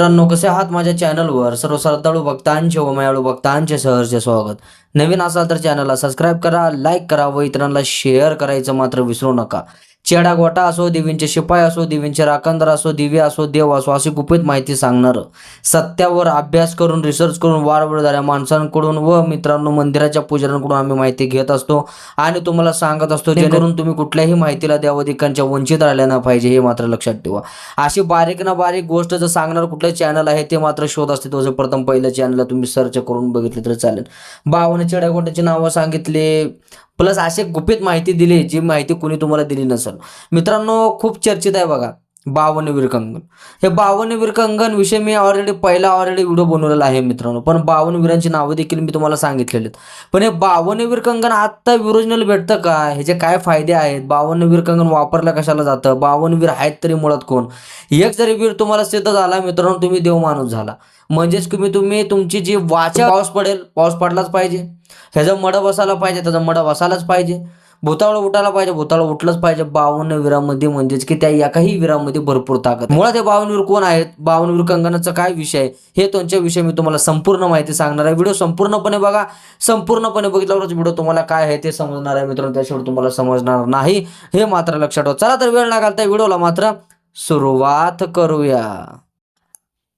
मित्रांनो कसे आहात माझ्या चॅनलवर? सर्व श्रद्धाळू भक्तांचे व मयाळू भक्तांचे सहर्ष स्वागत. नवीन असाल तर चॅनलला सबस्क्राईब करा लाईक करा व इतरांना शेअर करायचं मात्र विसरू नका. चेडा गोटा असो देवींचे शिपाई असो देवींचे राखणदार असो दिवे असो देव असो अशी गुपित माहिती सांगणारं. सत्यावर अभ्यास करून रिसर्च करून वाढवड झाल्या माणसांकडून व मित्रांनो मंदिराच्या पुजाऱ्यांकडून आम्ही माहिती घेत असतो. आणि तुम्हाला सांगत असतो जेणेकरून तुम्ही कुठल्याही माहितीला देवाधिकांच्या वंचित राहिल्या ना पाहिजे हे मात्र लक्षात ठेवा. अशी बारीक ना बारीक गोष्ट जर सांगणार कुठलं चॅनल आहे ते मात्र शोध असते तो जर प्रथम पहिल्या चॅनलला तुम्ही सर्च करून बघितले तर चालेल. बावन्न चेड्याकोट्याची नावं सांगितले. प्लस असे गुपित माहिती दिली जी माहिती कोणी तुम्हाला दिली नसेल. मित्रांनो खूप चर्चित आहे बघा बावन्न वीरकंगन हे बावन्न वीरकंगन विषय मी ऑलरेडी पहिला ऑलरेडी व्हिडिओ बनवलेला आहे मित्रांनो. पण बावन्न वीरांची नावं देखील मी तुम्हाला सांगितलेली आहेत. पण हे बावन्न वीरकंगन आत्ता विरोजनल भेटतं का? ह्याचे काय फायदे आहेत? बावन्न वीरकंगन वापरलं कशाला जातं? बावन्न वीर आहेत तरी मुळात कोण? एक जरी वीर तुम्हाला सिद्ध झाला मित्रांनो तुम्ही देव माणूस झाला. म्हणजेच तुम्ही तुम्ही तुमची जी वाचा पाऊस पडेल पाऊस पडलाच पाहिजे. ह्याचा मड बसायला पाहिजे त्याचा मड बसायलाच पाहिजे. भूतावळ उठायला पाहिजे भूतावळ उठलंच पाहिजे. बावन्न वीरामध्ये म्हणजेच की त्या एकाही वीरामध्ये भरपूर ताकद मुळात हे बावनवीर कोण आहेत? बावनवीर कंगनाचा काय विषय आहे? हे त्यांच्या विषयी मी तुम्हाला संपूर्ण माहिती सांगणार आहे. व्हिडिओ संपूर्णपणे बघा. संपूर्णपणे बघितल्यावरच व्हिडिओ तुम्हाला काय आहे ते समजणार आहे मित्रांनो. त्याशिवाय तुम्हाला समजणार नाही. हे मात्र लक्षात ठेवा. चला तर वेळ ना घालता व्हिडिओला मात्र सुरुवात करूया.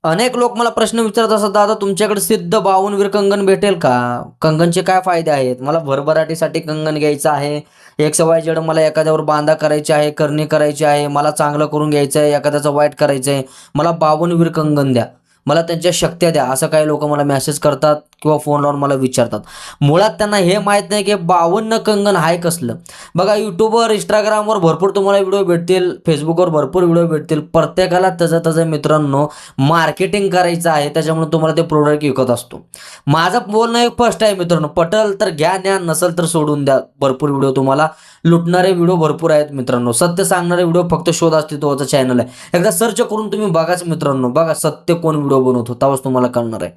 अनेक लोक मला प्रश्न विचारत असतात दादा तुमच्याकडे सिद्ध बावनवीर कंगन भेटेल का? कंगनचे काय फायदे आहेत? मला भरभराटीसाठी कंगन घ्यायचं आहे. एक सवाय जड मला एखाद्यावर बांधा करायची आहे करणी करायची आहे. मला चांगलं करून घ्यायचं आहे एखाद्याचं वाईट करायचं आहे मला बावनवीर कंगन द्या. मला त्यांच्या शक्त्या द्या. असं काही लोक मला मेसेज करतात किंवा फोन लावून मला विचारतात. मुळात त्यांना हे माहीत नाही की बावन्न कंगन हाय कसलं. बघा यूट्यूबवर इंस्टाग्रामवर भरपूर तुम्हाला व्हिडिओ भेटतील फेसबुकवर भरपूर व्हिडिओ भेटतील. प्रत्येकाला त्याचा त्याचा मित्रांनो मार्केटिंग करायचं आहे त्याच्यामुळे तुम्हाला ते प्रोडक्ट विकत असतो. माझं बोलणं एक फर्स्ट आहे मित्रांनो. पटल तर घ्या ज्ञा नसेल तर सोडून द्या. भरपूर व्हिडिओ तुम्हाला लुटणारे व्हिडिओ भरपूर आहेत मित्रांनो. सत्य सांगणारे व्हिडिओ फक्त शोध अस्तित्वाचं चॅनल आहे. एकदा सर्च करून तुम्ही बघाच मित्रांनो. बघा सत्य कोण व्हिडिओ बनवतो तेव्हाच तुम्हाला कळणार आहे.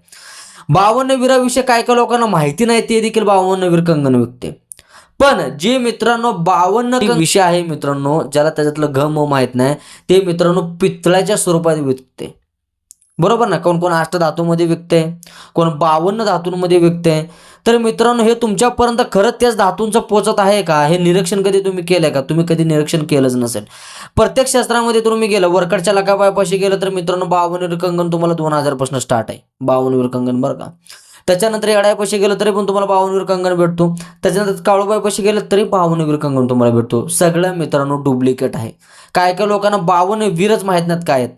बावन्न वीराविषयी काय काय लोकांना माहिती नाही ते देखील बावन्न वीर कंगन विकते पण जे मित्रांनो बावन्न विषय आहे मित्रांनो ज्याला त्याच्यातलं घम माहीत नाही ते मित्रांनो पितळाच्या स्वरूपात विकते. बरोबर ना? कोण कोण अष्ट धातूमध्ये विकते कोण बावन्न धातूंमध्ये विकते तर मित्रांनो हे तुमच्यापर्यंत खरंच त्याच धातूंचं पोचत आहे का? हे निरीक्षण कधी तुम्ही केलंय का? तुम्ही कधी निरीक्षण केलंच नसेल. प्रत्येक शास्त्रामध्ये तुम्ही गेलं वरकडच्या लकाबायपाशी गेलं तर मित्रांनो बावन्न वीर कंगन तुम्हाला दोन हजारपासून स्टार्ट आहे. बावन्न वीर कंगन बरं का? त्याच्यानंतर येडायपाशी गेलं तरी पण तुम्हाला बावन्न वीर कंगन भेटतो. त्याच्यानंतर काळूबाईपाशी गेलं तरी बावन्न वीर कंगन तुम्हाला भेटतो. सगळ्या मित्रांनो डुप्लिकेट आहे. काय काय लोकांना बावन्न वीरच माहीत नाहीत काय आहेत?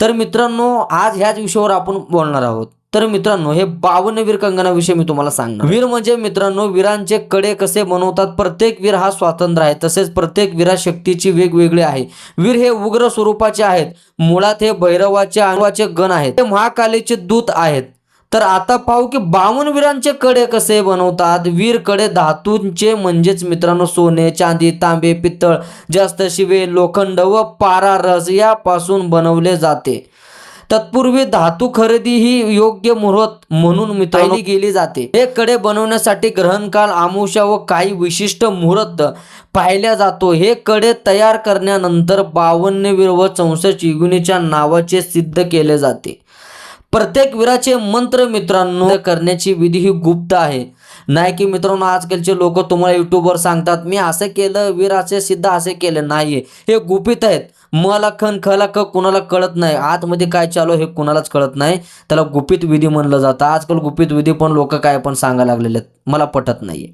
तर मित्रांनो आज ह्याच विषयावर आपण बोलणार आहोत. तर मित्रांनो हे बावन्न वीर कंगनाविषयी मी तुम्हाला सांगणार. वीर म्हणजे मित्रांनो वीरांचे कडे कसे बनवतात प्रत्येक वीर हा स्वातंत्र्य आहे तसेच प्रत्येक वीरा शक्तीची वेगवेगळी आहे. वीर हे उग्र स्वरूपाचे आहेत मुळात हे भैरवाचे अनुवाचे गण आहेत ते महाकालीचे दूत आहेत. तर आता पाहू की बावन्न वीरांचे कडे कसे बनवतात? वीरकडे धातूंचे म्हणजेच मित्रांनो सोने चांदी तांबे पित्तळ जास्त शिवे लोखंड व पारा रस यापासून बनवले जाते. तत्पूर्वी धातू खरेदी ही योग्य मुहूर्त म्हणून मित्रांनो गेली जाते. हे कडे बनवण्यासाठी ग्रहणकाल आमुषा व काही विशिष्ट मुहूर्त पाहिल्या जातो. हे कडे तयार करण्यानंतर बावन्न वीर व चौसष्ट युगुनीच्या नावाचे सिद्ध केले जाते. प्रत्येक वीराचे मंत्र मित्रांनो करण्याची विधी ही गुप्त आहे. नाही की मित्रांनो आजकालचे लोक तुम्हाला युट्यूबवर सांगतात मी असं केलं वीराचे सिद्ध असे केले नाहीये. हे गुपित आहेत. मला खन खला ख कुणाला कळत नाही. आतमध्ये काय चालू हे कुणालाच कळत नाही. त्याला गुपित विधी म्हणलं जातं. आजकाल गुपित विधी पण लोक काय पण सांगायला लागलेले आहेत. मला पटत नाहीये.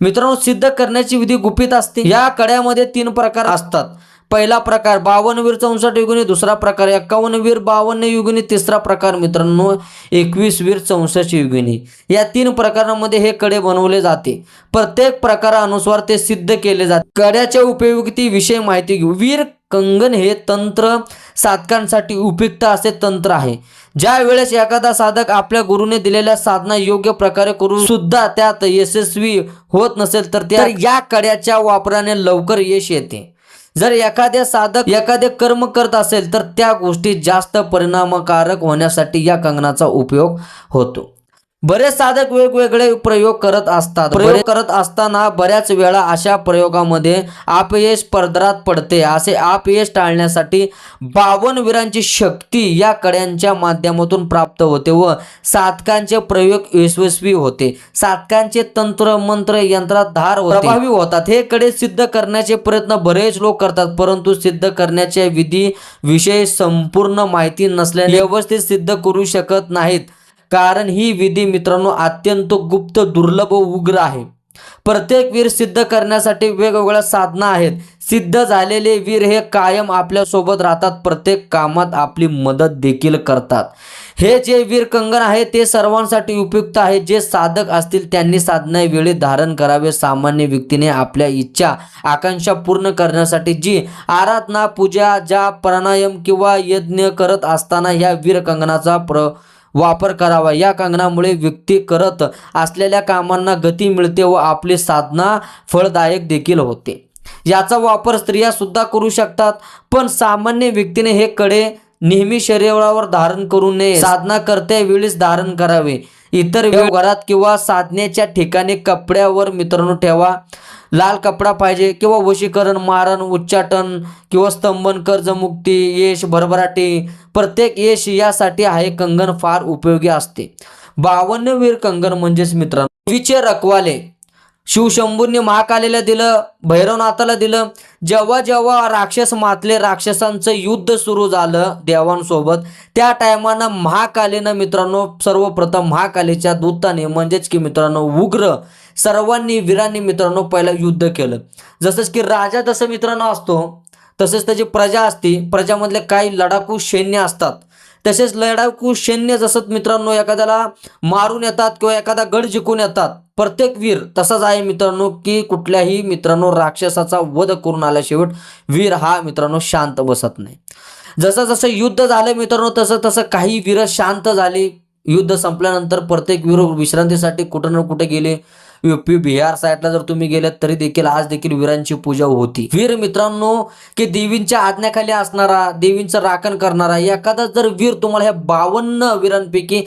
मित्रांनो सिद्ध करण्याची विधी गुपित असते. या कड्यामध्ये तीन प्रकार असतात. पहिला प्रकार बावन्न वीर चौसष्ट युगुनी दुसरा प्रकार एकावन्न वीर बावन्न युगुनी तिसरा प्रकार मित्रांनो एकवीस वीर चौसष्ट युगिनी. या तीन प्रकारांमध्ये हे कडे बनवले जाते. प्रत्येक प्रकारानुसार ते सिद्ध केले जाते. कड्याच्या उपयोगिती विषय माहिती घेऊ. वीर कंगन हे तंत्र साधकांसाठी उपयुक्त असे तंत्र आहे. ज्या वेळेस एखादा साधक आपल्या गुरुने दिलेल्या साधना योग्य प्रकारे करून सुद्धा त्यात यशस्वी होत नसेल तर त्या या कड्याच्या वापराने लवकर यश येते. जर एखाद्या साधक एखादे कर्म करत असेल तर त्या गोष्टी जास्त परिणामकारक होण्यासाठी या कंगनाचा उपयोग होतो. बरेच साधक वेगवेगळे प्रयोग करत असतात. प्रयोग करत असताना बऱ्याच वेळा अशा प्रयोगामध्ये अपयश पदरात पडते. असे अपयश टाळण्यासाठी बावन वीरांची शक्ती या कड्यांच्या माध्यमातून प्राप्त होते व साधकांचे प्रयोग यशस्वी होते. साधकांचे तंत्र मंत्र यंत्रात धार होते, प्रभावी होतात. हे कडे सिद्ध करण्याचे प्रयत्न बरेच लोक करतात परंतु सिद्ध करण्याच्या विधी विषयी संपूर्ण माहिती नसल्याने व्यवस्थित सिद्ध करू शकत नाहीत. कारण ही विधी मित्रांनो अत्यंत गुप्त दुर्लभ व उग्र आहे. प्रत्येक वीर सिद्ध करण्यासाठी वेगवेगळ्या साधना आहेत. सिद्ध झालेले वीर हे कायम आपल्यासोबत राहतात प्रत्येक कामात आपली मदत देखील करतात. हे जे वीर कंगन आहे ते सर्वांसाठी उपयुक्त आहे. जे साधक असतील त्यांनी साधना वेळी धारण करावे. सामान्य व्यक्तीने आपल्या इच्छा आकांक्षा पूर्ण करण्यासाठी जी आराधना पूजा ज्या प्राणायाम किंवा यज्ञ करत असताना या वीर कंगनाचा प्र वापर करावा. या कंगनामुळे व्यक्ती करत असलेल्या कामांना गती मिळते व आपली साधना फळदायक देखील होते. याचा वापर स्त्रिया सुद्धा करू शकतात पण सामान्य व्यक्तीने हे कडे नेहमी शरीरावर धारण करू नये. साधना करते वेळीच धारण करावे. इतर व्यवहारात किंवा साधनेच्या ठिकाणी कपड्यावर मित्रांनो ठेवा. लाल कपडा पाहिजे किंवा वशीकरण मारण उच्चाटन किंवा स्तंभन कर्जमुक्ती यश भरभराटी. प्रत्येक यश यासाठी आहे कंगन फार उपयोगी असते. बावन्नवीर कंगन म्हणजेच मित्रांनो. विचे रखवाले. शिवशंभूंनी महाकालीला दिलं भैरवनाथाला दिलं. जेव्हा जेव्हा राक्षस मातले राक्षसांचं युद्ध सुरू झालं देवांसोबत त्या टायमानं महाकालीनं मित्रांनो सर्वप्रथम महाकालीच्या दूताने म्हणजेच की मित्रांनो उग्र सर्वांनी वीरांनी मित्रांनो पहिलं युद्ध केलं. जसंच की राजा जसं मित्रांनो असतो तसेच त्याची प्रजा असती. प्रजामधले काही लढाकू सैन्य असतात. तसेच लढाकू सैन्य जसं मित्रांनो एखाद्याला मारून येतात किंवा एखादा गड जिंकून येतात. प्रत्येक वीर तसाच आहे मित्रांनो की कुठल्याही मित्रांनो राक्षसाचा वध करून आल्या शेवट वीर हा मित्रांनो शांत बसत नाही. जसं जसं युद्ध झालं मित्रांनो तसं तसं काही वीर शांत झाली. युद्ध संपल्यानंतर प्रत्येक वीर विश्रांतीसाठी कुठं ना कुठे गेले. युपी बिहार साईडला जर तुम्ही गेलात तरी देखील आज देखील वीरांची पूजा होती. वीर मित्रांनो की देवींच्या आज्ञाखाली असणारा देवींचं राखण करणारा एखादा जर वीर तुम्हाला ह्या बावन्न वीरांपैकी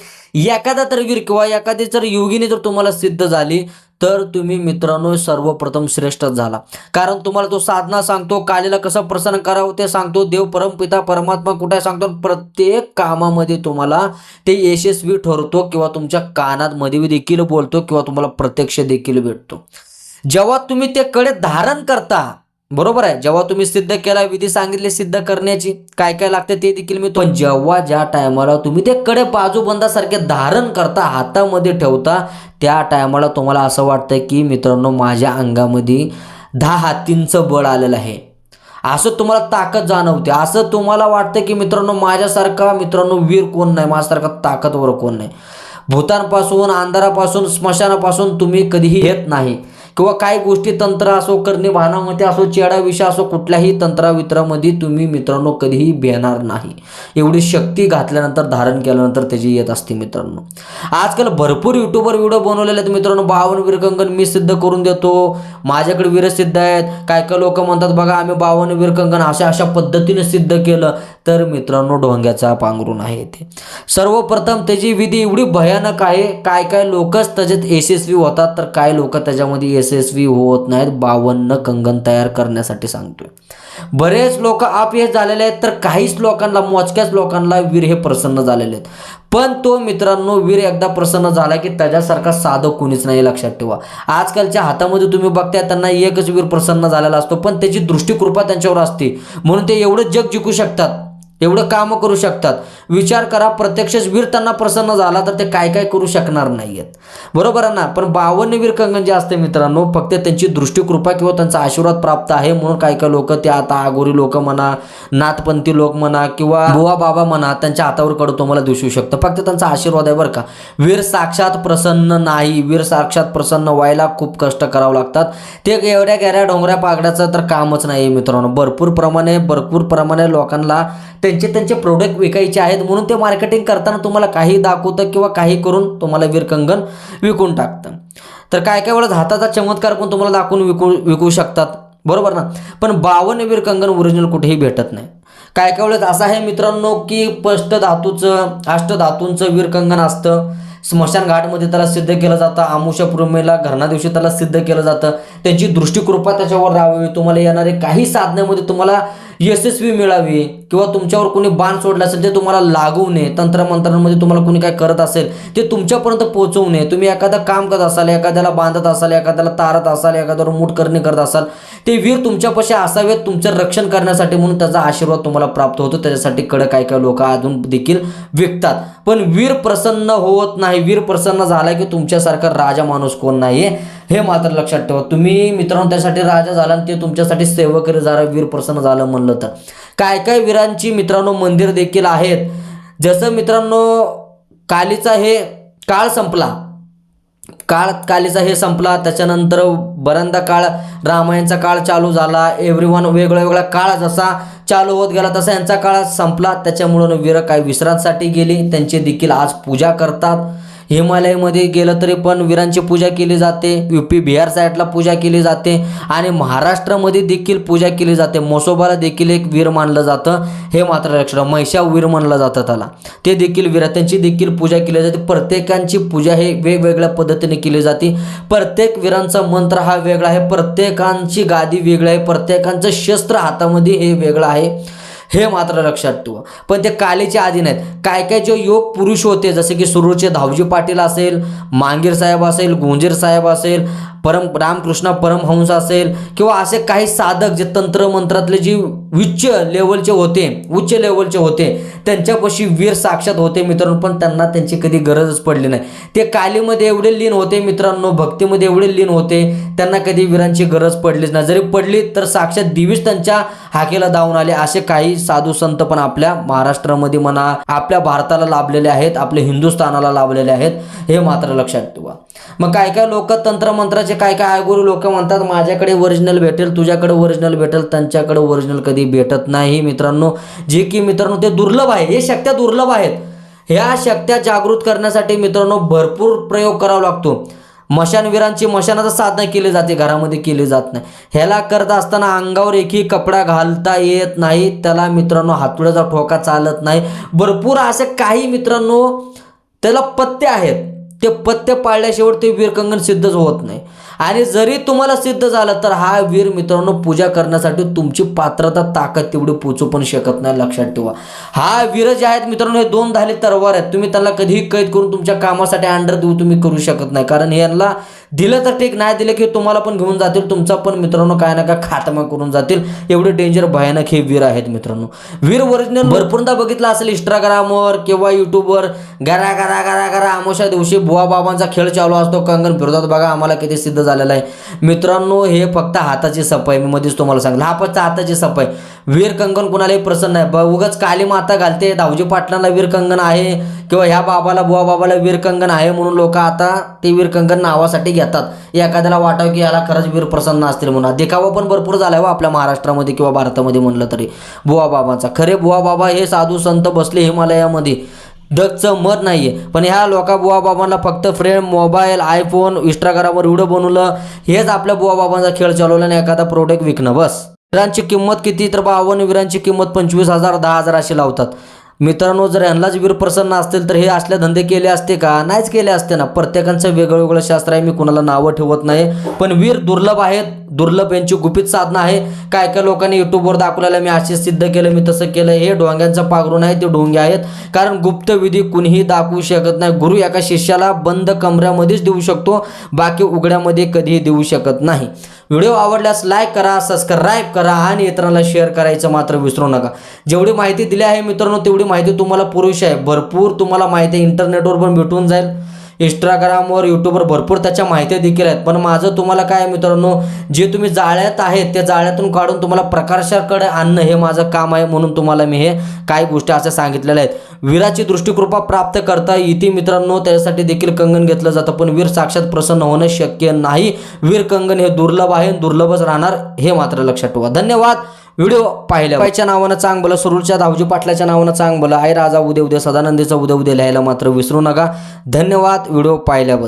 एखादा तर वीर किंवा एखादी जर योगिनी जर तुम्हाला सिद्ध झाली तर तुम्ही मित्रांनो सर्वप्रथम श्रेष्ठ झाला. कारण तुम्हाला तो साधना सांगतो कालीला कसं प्रसन्न करावं ते सांगतो देव परमपिता परमात्मा कुठे सांगतो प्रत्येक कामामध्ये तुम्हाला ते यशस्वी ठरतो किंवा तुमच्या कानात मध्ये देखील बोलतो किंवा तुम्हाला प्रत्यक्ष देखील भेटतो. जेव्हा तुम्ही ते कडे धारण करता बरोबर आहे. जेव्हा तुम्ही सिद्ध केला विधी सांगितले सिद्ध करण्याची काय काय लागते ते देखील मी पण जेव्हा ज्या टायमाला तुम्ही ते कडे बाजूबंदासारखे धारण करता हातामध्ये ठेवता त्या टायमाला तुम्हाला असं वाटतं की मित्रांनो माझ्या अंगामध्ये दहा हातींचं बळ आलेलं आहे. असं तुम्हाला ताकद जाणवते. असं तुम्हाला वाटतं की मित्रांनो माझ्यासारखा मित्रांनो वीर कोण नाही? माझ्यासारखा ताकदवर कोण नाही? भूतांपासून अंधारापासून स्मशानापासून तुम्ही कधीही येत नाही. किंवा काही गोष्टी तंत्र असो करणे भानामध्ये असो चेडा विषय असो कुठल्याही तंत्रावित्रामध्ये तुम्ही मित्रांनो कधीही भेणार नाही. एवढी शक्ती घातल्यानंतर धारण केल्यानंतर त्याची येत असते मित्रांनो. आजकाल भरपूर युट्यूबर व्हिडिओ बनवलेले आहेत मित्रांनो. बावन वीरकंगन मी सिद्ध करून देतो. माझ्याकडे वीरसिद्ध आहेत. काय काय लोक म्हणतात बघा आम्ही बावन वीरकंगन अशा अशा पद्धतीने सिद्ध केलं. तर मित्रांनो ढोंग्याचा पांघरून आहे ते. सर्वप्रथम त्याची विधी एवढी भयानक आहे. काय काय लोकच त्याच्यात यशस्वी होतात तर काय लोक त्याच्यामध्ये यशस्वी होत नाहीत बावन्न कंगन तयार करण्यासाठी सांगतोय. बरेच लोक अपयश झालेले आहेत तर काहीच लोकांना मोजक्याच लोकांना वीर हे प्रसन्न झालेले आहेत. पण तो मित्रांनो वीर एकदा प्रसन्न झाला की त्याच्यासारखा साधं कोणीच नाही लक्षात ठेवा. आजकालच्या हातामध्ये तुम्ही बघताय त्यांना एकच वीर प्रसन्न झालेला असतो पण त्याची दृष्टिकृपा त्यांच्यावर असते. म्हणून ते एवढं जग जिंकू शकतात. एवढं कामं करू शकतात. विचार करा प्रत्यक्षच वीर त्यांना प्रसन्न झाला तर ते काय काय करू शकणार नाही आहेत बरोबर आहे ना? पण बावन्न वीर कंगन जे असते मित्रांनो फक्त त्यांची दृष्टीकृपा किंवा त्यांचा आशीर्वाद प्राप्त आहे म्हणून काय काय लोक ते आता आगोरी लोक म्हणा नाथपंथी लोक म्हणा किंवा बुवा बाबा म्हणा त्यांच्या हातावर कडं तुम्हाला दिसू शकतं. फक्त त्यांचा आशीर्वाद आहे बरं का. वीर साक्षात प्रसन्न नाही. वीर साक्षात प्रसन्न व्हायला खूप कष्ट करावं लागतात. ते एवढ्या गॅऱ्या डोंगऱ्या पागड्याचं तर कामच नाही आहे मित्रांनो. भरपूर प्रमाणे भरपूर प्रमाणे लोकांना ते त्यांचे त्यांचे प्रोडक्ट विकायचे आहेत म्हणून ते मार्केटिंग करताना तुम्हाला काही दाखवतं किंवा काही करून तुम्हाला वीरकंगन विकून टाकतं. तर काय काय वेळेस हाताचा चमत्कार पण तुम्हाला दाखवून विकू विकू शकतात. बरोबर ना? पण बावन्न वीरकंगन ओरिजिनल कुठेही भेटत नाही. काय काय वेळेस असं आहे मित्रांनो की स्पष्ट धातूचं अष्टधातूंचं वीरकंगन असतं. स्मशान घाटमध्ये त्याला सिद्ध केलं जातं. आमुषा पूर्णिमेला घरणा दिवशी त्याला सिद्ध केलं जातं. त्यांची दृष्टिकृपा त्याच्यावर राहावी. तुम्हाला येणारे काही साधण्यामध्ये तुम्हाला यशस्वी मिळावी किंवा तुमच्यावर कोणी बाण सोडला असेल ते तुम्हाला लागू नये तंत्रमंत्रांमध्ये तुम्हाला कोणी काय करत असेल ते तुमच्यापर्यंत पोहोचवू नये. तुम्ही एखादं काम करत असाल एखाद्याला बांधत असाल एखाद्याला तारत असाल एखाद्यावर मूठ करणे करत असाल ते वीर तुमच्यापाशी असावेत तुमचं रक्षण करण्यासाठी म्हणून त्याचा आशीर्वाद तुम्हाला प्राप्त होतो. त्याच्यासाठी कडे काय काय लोक अजून देखील विकतात. पण वीर प्रसन्न होत नाही. वीर प्रसन्न झाला की तुमच्यासारखा राजा माणूस कोण नाही आहे हे मात्र लक्षात ठेवा. तुम्ही मित्रांनो त्यासाठी राजा झाला आणि ते तुमच्यासाठी सेवकरी झाला वीर प्रसन्न झालं म्हणलं तर. काय काय वीरांची मित्रांनो मंदिर देखील आहेत. जसं मित्रांनो कालीचा हे काळ संपला. काळ कालीचा हे संपला. त्याच्यानंतर बऱ्यांदा काळ रामायणचा काळ चालू झाला. एव्हरीवन वेगळा वेगळा काळ जसा चालू होत गेला तसा यांचा काळ संपला. त्याच्यामुळं वीर काय विश्रांतीसाठी गेली. त्यांची देखील आज पूजा करतात. हिमालयमध्ये गेलं तरी पण वीरांची पूजा केली जाते. युपी बिहार साईडला पूजा केली जाते. आणि महाराष्ट्रामध्ये देखील पूजा केली जाते. मोसोबाला देखील एक वीर मानलं जातं. हे मात्र लक्षात महिषा वीर मानलं जातं त्याला. ते देखील वीर त्यांची देखील पूजा केली जाते. प्रत्येकांची पूजा हे वेगवेगळ्या पद्धतीने केली जाते. प्रत्येक वीरांचा मंत्र हा वेगळा आहे. प्रत्येकांची गादी वेगळी आहे. प्रत्येकांचं शस्त्र हातामध्ये हे वेगळं आहे. हे मात्र लक्षात ठेवा. पण ते कालीचे आधी नाहीत काय काय जे योग पुरुष होते जसे की सुरूरचे धावजी पाटील असेल मांगीर साहेब असेल गुंजीर साहेब असेल परम रामकृष्ण परमहंस असेल किंवा असे काही साधक जे तंत्र मंत्रातले उच्च लेवलचे होते उच्च लेवलचे होते त्यांच्यापाशी वीर साक्षात होते मित्रांनो पण त्यांना त्यांची कधी गरजच पडली नाही. ते कालीमध्ये एवढे लीन होते मित्रांनो भक्तीमध्ये एवढे लीन होते त्यांना कधी वीरांची गरज पडलीच नाही. जरी पडली तर साक्षात दिवीच त्यांच्या हाकेला धावून आले असे काही साधू संत पण आपल्या महाराष्ट्रामध्ये म्हणा आपल्या भारताला लाभलेले आहेत आपल्या हिंदुस्थानाला लाभलेले आहेत हे मात्र लक्षात ठेवा. मग काय काय लोक तंत्रमंत्राचे काय काय आयगुरू लोक म्हणतात माझ्याकडे ओरिजिनल भेटेल तुझ्याकडे ओरिजिनल भेटेल त्यांच्याकडे ओरिजिनल कधी भेटत नाही. मित्रांनो जे की मित्रांनो ते दुर्लभ आहे हे शक्त्या दुर्लभ आहेत. ह्या शक्त्या जागृत करण्यासाठी मित्रांनो भरपूर प्रयोग करावा लागतो. मशानवीरांची मशानाचं साधना केली जाते घरामध्ये केली जात नाही. ह्याला करत असताना अंगावर एकही कपडा घालता येत नाही त्याला मित्रांनो हातुड्याचा ठोका चालत नाही. भरपूर असे काही मित्रांनो त्याला पत्ते आहेत. ते पत्ते पाळल्याशिवाय ते वीरकंगन सिद्धच होत नाही. आणि जरी तुम्हाला सिद्ध झालं तर हा वीर मित्रांनो पूजा करण्यासाठी तुमची पात्रता ताकद तेवढी पोचू पण शकत नाही लक्षात ठेवा. हा वीर जे आहेत मित्रांनो हे दोन धाले तरवार आहेत. तुम्ही त्यांना कधीही कैद करून तुमच्या कामासाठी अंडर देऊ तुम्ही करू शकत नाही. कारण यांना दिलं तर ठीक नाही दिलं की तुम्हाला पण घेऊन जातील. तुमचा पण मित्रांनो काय ना काय खात्मा करून जातील. एवढे डेंजर भयानक हे वीर आहेत मित्रांनो. वीर ओरिजिनल भरपूरदा बघितलं असेल इंस्टाग्रामवर किंवा युट्यूबवर गरा गरा गरा गरा. आमोशा दिवशी बुवा बाबांचा खेळ चालू असतो. कंगन फिरतात बघा आम्हाला किती सिद्ध झालेला आहे. मित्रांनो हे फक्त हाताची सफाई. मी मध्येच तुम्हाला सांगितलं हा फक्त हाताची सफाई. वीर कंगन कुणालाही प्रसन्न आहे ब- उगाच काली माता घालते. धावजी पाटलांना वीर कंगन आहे. किंवा ह्या बाबाला बुवा बाबाला वीर कंगन आहे म्हणून लोक आता ते वीर कंगन नावासाठी घेतात. एखाद्याला वाटावं की याला खरंच वीर प्रसन्न असतील म्हणून. देखावा पण भरपूर झालाय हो आपल्या महाराष्ट्रामध्ये किंवा भारतामध्ये म्हणलं तरी. बुवा बाबांचा. खरे बुवा बाबा हे साधू संत बसले हिमालयामध्ये. डगचं मत नाही आहे पण ह्या लोका बुवा बाबांना फक्त फ्रेम मोबाईल आयफोन इंस्टाग्रामवर व्हिडिओ बनवलं हेच आपल्या बुवा बाबांचा खेळ चालवला आणि एखादा प्रोडक्ट विकणं बस. वीरांची किंमत किती? तर बावन्न वीरांची किंमत पंचवीस हजार दहा हजार अशी लावतात. मित्रांनो जर यांनाच वीर प्रसन्न असतील तर हे असले धंदे केले असते का? नाहीच केले असते ना. प्रत्येकांचं वेगळं वेगळं शास्त्र आहे मी कुणाला नावं ठेवत नाही. पण वीर दुर्लभ आहेत. दुर्लभ यांची गुपित साधना आहे. काय काय लोकांनी युट्यूबवर दाखवलेलं मी असे सिद्ध केलं मी तसं केलं. हे ढोंग्यांचं पागरून आहे ते डोंगे आहेत. कारण गुप्त विधी कुणीही दाखवू शकत नाही. गुरु एका शिष्याला बंद कमऱ्यामध्येच देऊ शकतो. बाकी उघड्यामध्ये कधीही देऊ शकत नाही. व्हिडिओ आवडल्यास लाईक करा सबस्क्राईब करा आणि इतरांना शेअर करायचं मात्र विसरू नका. जेवढी माहिती दिली आहे मित्रांनो तेवढी माहिती तुम्हाला पुरेशी आहे. भरपूर तुम्हाला माहिती इंटरनेटवर पण भेटून जाईल. इंस्टाग्रामवर यूट्यूबवर भरपूर त्याच्या माहिती देखील आहेत. पण माझं तुम्हाला काय मित्रांनो जे तुम्ही जाळ्यात आहेत त्या जाळ्यातून काढून तुम्हाला प्रकाशाकडे आणणं हे माझं काम आहे म्हणून तुम्हाला मी हे काही गोष्टी असं सांगितलेल्या आहेत. वीराची दृष्टिकृपा प्राप्त करता येते मित्रांनो त्याच्यासाठी देखील कंगन घेतलं जातं. पण वीर साक्षात प्रसन्न होणं शक्य नाही. वीर कंगन हे दुर्लभ आहे दुर्लभच राहणार हे मात्र लक्षात ठेवा. धन्यवाद. व्हिडिओ पाहिल्या बाईच्या नावानं चांग बोला सुरूरच्या धावजी पाटलाच्या नावानं चांग बोला आई राजा उद्या उद्या सदानंदीचा उद्या उद्या लिहायला मात्र विसरू नका. धन्यवाद व्हिडिओ पाहिल्याबद्दल.